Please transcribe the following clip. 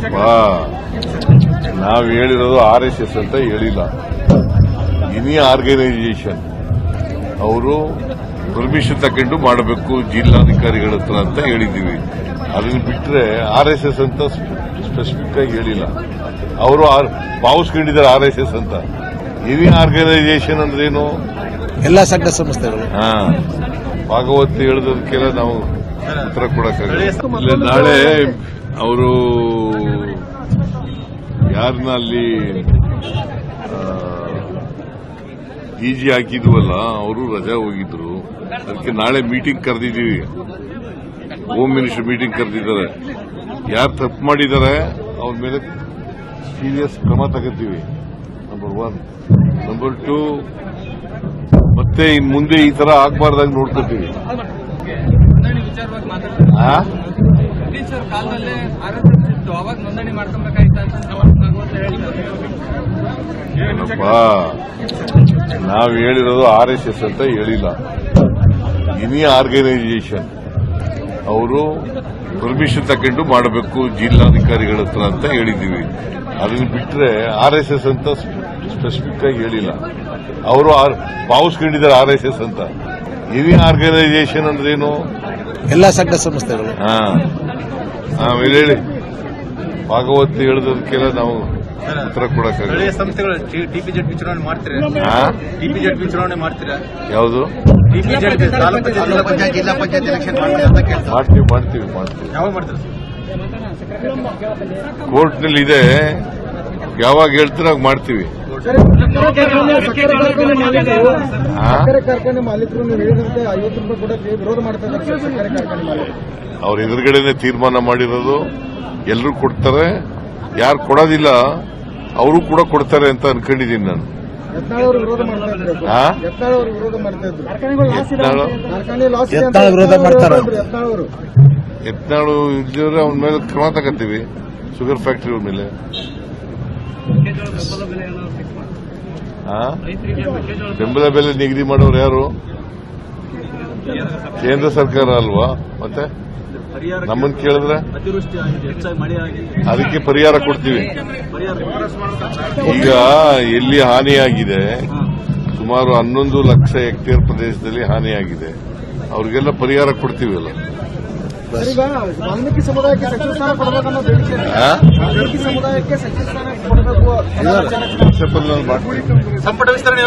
ಏನಪ್ಪ ನಾವು ಹೇಳಿರೋದು ಆರ್ ಎಸ್ ಎಸ್ ಅಂತ ಹೇಳಿಲ್ಲ. ಇನಿ ಆರ್ಗನೈಸೇಷನ್ ಅವರು ಪರ್ಮಿಷನ್ ತಗೊಂಡು ಮಾಡಬೇಕು ಜಿಲ್ಲಾಧಿಕಾರಿಗಳ ಹತ್ರ ಅಂತ ಹೇಳಿದ್ದೀವಿ. ಅದನ್ನ ಬಿಟ್ಟರೆ ಆರ್ ಎಸ್ ಎಸ್ ಅಂತ ಸ್ಪೆಸಿಫಿಕ್ ಆಗಿ ಹೇಳಿಲ್ಲ. ಅವರು ಭಾವಿಸ್ಕೊಂಡಿದ್ದಾರೆ ಆರ್ ಎಸ್ ಎಸ್ ಅಂತ. ಇನಿ ಆರ್ಗನೈಸೇಷನ್ ಅಂದ್ರೇನು? ಎಲ್ಲ ಸಂಘ ಸಂಸ್ಥೆಗಳು. ಹಾ. ಭಾಗವತ್ ಹೇಳಿದ್ರೆ ನಾವು ಉತ್ತರ ಕೊಡಕ್ಕಾಗಲ್ಲ. ನಾಳೆ ಅವರು ಯಾರನ್ನ ಅಲ್ಲಿ ಡಿಜಿ ಹಾಕಿದ್ವಲ್ಲ ಅವರು ರಜಾ ಹೋಗಿದ್ರು. ಅದಕ್ಕೆ ನಾಳೆ ಮೀಟಿಂಗ್ ಕರೆದಿದ್ದೀವಿ. ಹೋಮ್ ಮಿನಿಸ್ಟರ್ ಮೀಟಿಂಗ್ ಕರೆದಿದ್ದಾರೆ. ಯಾರು ತಪ್ಪು ಮಾಡಿದ್ದಾರೆ ಅವ್ರ ಮೇಲೆ ಸೀರಿಯಸ್ ಕ್ರಮ ತಗೋತೀವಿ. ನಂಬರ್ ಒನ್ ನಂಬರ್ ಟು ಮತ್ತೆ ಇನ್ ಮುಂದೆ ಈ ತರ ಆಗ್ಬಾರ್ದಾಗ ನೋಡ್ಕೊತೀವಿ. ಕಾಲದಲ್ಲೇ ಇತ್ತು. ಅವಾಗ ನೋಂದಣಿ ಮಾಡ್ಕೊಬೇಕಾಯ್ತಾ? ನಾವು ಹೇಳಿರೋದು ಆರ್ ಎಸ್ ಎಸ್ ಅಂತ ಹೇಳಿಲ್ಲ. ಇನಿ ಆರ್ಗನೈಸೇಷನ್ ಅವರು ಪರ್ಮಿಷನ್ ತಗೊಂಡು ಮಾಡಬೇಕು ಜಿಲ್ಲಾಧಿಕಾರಿಗಳ ಹತ್ರ ಅಂತ ಹೇಳಿದ್ದೀವಿ. ಅದನ್ನ ಬಿಟ್ಟರೆ ಆರ್ ಎಸ್ ಎಸ್ ಅಂತ ಸ್ಪೆಸಿಫಿಕ್ ಆಗಿ ಹೇಳಿಲ್ಲ. ಅವರು ಭಾವಿಸ್ಕೊಂಡಿದ್ದಾರೆ ಆರ್ ಎಸ್ ಎಸ್ ಅಂತ. ಇನಿ ಆರ್ಗನೈಸೇಷನ್ ಅಂದ್ರೇನು ಎಲ್ಲ ಸಂಘ ಸಂಸ್ಥೆಗಳು. ಹಾ. ಹಾಂ ಹೇಳಿ. ಭಾಗವತ್ ಹೇಳಿದಕ್ಕೆಲ್ಲ ನಾವು ಉತ್ತರ ಕೊಡಕ್ಕಾಗಲ್ಲ. ಸ್ಥಳೀಯ ಸಂಸ್ಥೆಗಳು ಟಿಪಿಜೆಡ್ ಚುನಾವಣೆ ಮಾಡ್ತೀರಾ? ಟಿಪಿಜೆಟ್ ಟಿಪಿಜೆಡ್ ಚುನಾವಣೆ ಮಾಡ್ತೀರಾ? ಯಾವುದು? ಟಿಪಿಜೆಡ್ ಜಿಲ್ಲಾ ಪಂಚಾಯತ್ ಎಲೆಕ್ಷನ್ ಮಾಡ್ತೀವಿ ಮಾಡ್ತೀವಿ ಮಾಡ್ತೀವಿ. ಯಾವಾಗ ಮಾಡ್ತೀರಾ? ಕೋರ್ಟ್ನಲ್ಲಿ ಇದೆ. ಯಾವಾಗ ಹೇಳ್ತೀರ ಅವಾಗ ಮಾಡ್ತೀವಿ. ಹಾ? ಸಕ್ಕರೆ ಕಾರ್ಖಾನೆ ಮಾಲೀಕರು ನೀವು ಹೇಳಿದಂತೆ ಐವತ್ತು ರೂಪಾಯಿ ಕೊಡಕ್ಕೆ ವಿರೋಧ ಮಾಡ್ತಾ ಸಕ್ಕರೆ ಕಾರ್ಖಾನೆ ಮಾಲೀಕರು. ಅವ್ರ ಎದುರುಗಡೆನೆ ತೀರ್ಮಾನ ಮಾಡಿರೋದು. ಎಲ್ಲರೂ ಕೊಡ್ತಾರೆ. ಯಾರು ಕೊಡೋದಿಲ್ಲ ಅವರು ಕೂಡ ಕೊಡ್ತಾರೆ ಅಂತ ಅನ್ಕೊಂಡಿದ್ದೀನಿ ನಾನು. ಯತ್ನಾಳ್ ಅವರು ವಿರೋಧ ಮಾಡ್ತಾ ಇದ್ರು. ಸರ್. ಹಾ? ಯತ್ನಾಳ್ ಅವರು ವಿರೋಧ ಮಾಡ್ತಾ ಇದ್ರು. ಯತ್ನಾಳು ಲಾಸ್ ಇದೆ ಅಂತ ಯತ್ನಾಳ್ ವಿರೋಧ ಮಾಡ್ತಾರ? ಯತ್ನಾಳ್ ಅವರು. ಯತ್ನಾಳು ಇಲ್ದಿದ್ರೆ ಅವನ ಮೇಲೆ ಕ್ರಮ ತಗತ್ತೀವಿ ಶುಗರ್ ಫ್ಯಾಕ್ಟರಿ ಅವ್ರ ಮೇಲೆ? ಬೆಂಬಲ ಬೆಲೆ ನಿಗದಿ ಮಾಡೋರು ಯಾರು? ಕೇಂದ್ರ ಸರ್ಕಾರ ಅಲ್ವಾ? ಮತ್ತೆ? ನಮ್ಮನ್ನು ಕೇಳಿದ್ರೆ? ಅದಕ್ಕೆ ಪರಿಹಾರ ಕೊಡ್ತೀವಿ. ಈಗ ಎಲ್ಲಿ ಹಾನಿಯಾಗಿದೆ? ಸುಮಾರು ಹನ್ನೊಂದು ಲಕ್ಷ ಹೆಕ್ಟೇರ್ ಪ್ರದೇಶದಲ್ಲಿ ಹಾನಿಯಾಗಿದೆ. ಅವ್ರಿಗೆಲ್ಲ ಪರಿಹಾರ ಕೊಡ್ತೀವಿ ಅಲ್ಲ. ಸಮುದಾಯಕ್ಕೆ ಸಂಪುಟ ವಿಸ್ತರಣೆ